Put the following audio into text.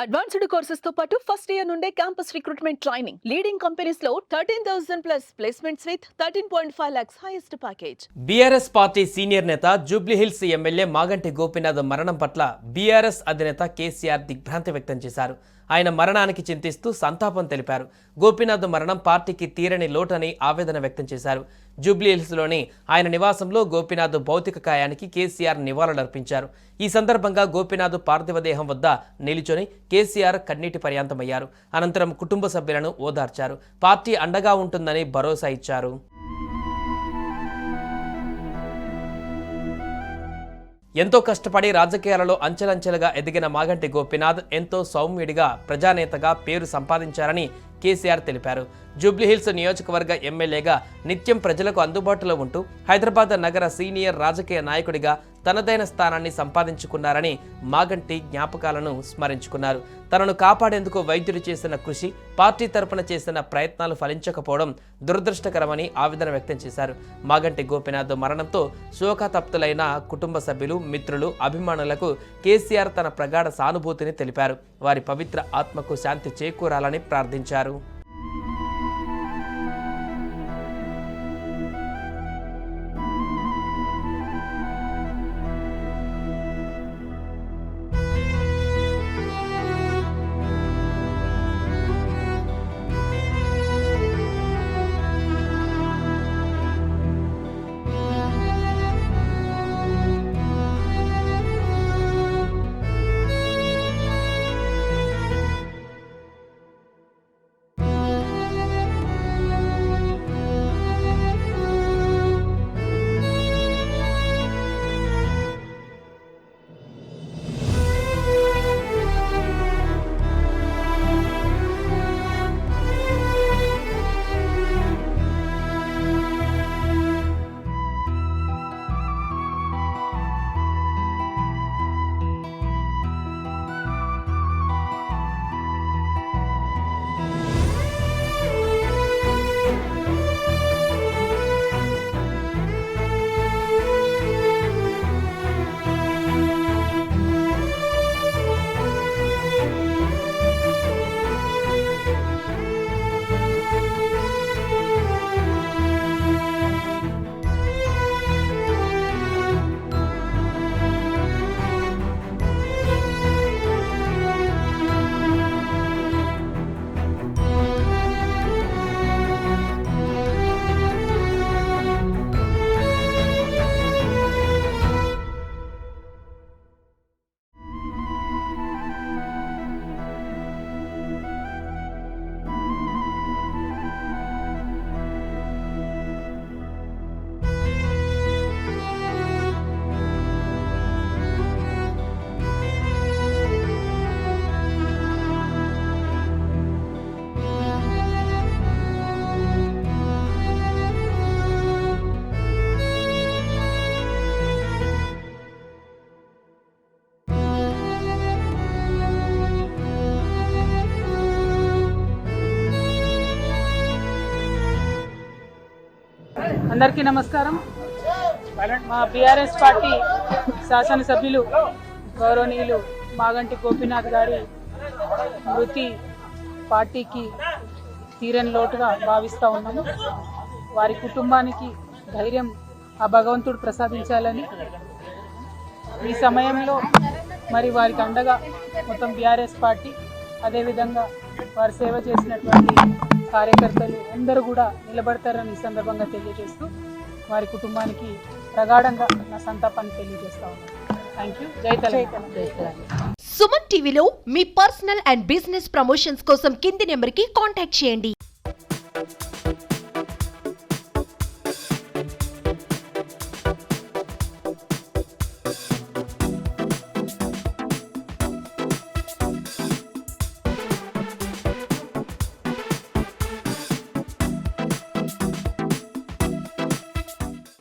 Advanced కోర్సెస్తో పాటు first year నుండే campus recruitment training leading కంపెనీస్లో thirteen thousand plus placements with thirteen point five lakhs highest package BRS party senior నేత Jubilee Hills MLA Maganti Gopinath మరణం పట్ల BRS అధినేత కేసీఆర్ దిగ్భ్రాంతి వ్యక్తం చేశారు. ఆయన మరణానికి చింతిస్తూ సంతాపం తెలిపారు. గోపీనాథ్ మరణం పార్టీకి తీరని లోటని ఆవేదన వ్యక్తం చేశారు. జూబ్లీహిల్స్లోని ఆయన నివాసంలో గోపీనాథ్ భౌతిక కాయానికి కేసీఆర్ నివాళులర్పించారు. ఈ సందర్భంగా గోపీనాథ్ పార్థివ దేహం వద్ద నిలుచొని కేసీఆర్ కన్నీటి పర్యాంతమయ్యారు. అనంతరం కుటుంబ సభ్యులను ఓదార్చారు. పార్టీ అండగా ఉంటుందని భరోసా ఇచ్చారు. ఎంతో కష్టపడి రాజకీయాలలో అంచెలంచెలుగా ఎదిగిన మాగంటి గోపీనాథ్ ఎంతో సౌమ్యుడిగా ప్రజానేతగా పేరు సంపాదించారని కేసీఆర్ తెలిపారు. జూబ్లీహిల్స్ నియోజకవర్గ ఎమ్మెల్యేగా నిత్యం ప్రజలకు అందుబాటులో ఉంటూ హైదరాబాద్ నగర సీనియర్ రాజకీయ నాయకుడిగా తనదైన స్థానాన్ని సంపాదించుకున్నారని మాగంటి జ్ఞాపకాలను స్మరించుకున్నారు. తనను కాపాడేందుకు వైద్యుడు చేసిన కృషి పార్టీ తరపున చేసిన ప్రయత్నాలు ఫలించకపోవడం దురదృష్టకరమని ఆవేదన వ్యక్తం చేశారు. మాగంటి గోపీనాథ్ మరణంతో శోకతప్తులైన కుటుంబ సభ్యులు మిత్రులు అభిమానులకు కేసీఆర్ తన ప్రగాఢ సానుభూతిని తెలిపారు. వారి పవిత్ర ఆత్మకు శాంతి చేకూరాలని ప్రార్థించారు. అందరికీ నమస్కారం. మా బీఆర్ఎస్ పార్టీ శాసనసభ్యులు గౌరవనీయులు మాగంటి గోపీనాథ్ గారి మృతి పార్టీకి తీరని లోటుగా భావిస్తూ ఉన్నాము. వారి కుటుంబానికి ధైర్యం ఆ భగవంతుడు ప్రసాదించాలని ఈ సమయంలో మరి వారికి అండగా మొత్తం బీఆర్ఎస్ పార్టీ అదేవిధంగా వారు సేవ చేసినటువంటి కార్యకర్తలు అందరూ కూడా నిలబడతారని ఈ సందర్భంగా తెలియజేస్తూ వారి కుటుంబానికి ప్రగాఢంగా నా సంతాపాన్ని తెలియజేస్తా ఉన్నాను. థ్యాంక్ యూ జై తెలంగాణ. సుమన్ టీవీలో మీ పర్సనల్ అండ్ బిజినెస్ ప్రమోషన్స్ కోసం కింది నెంబర్కి కాంటాక్ట్ చేయండి.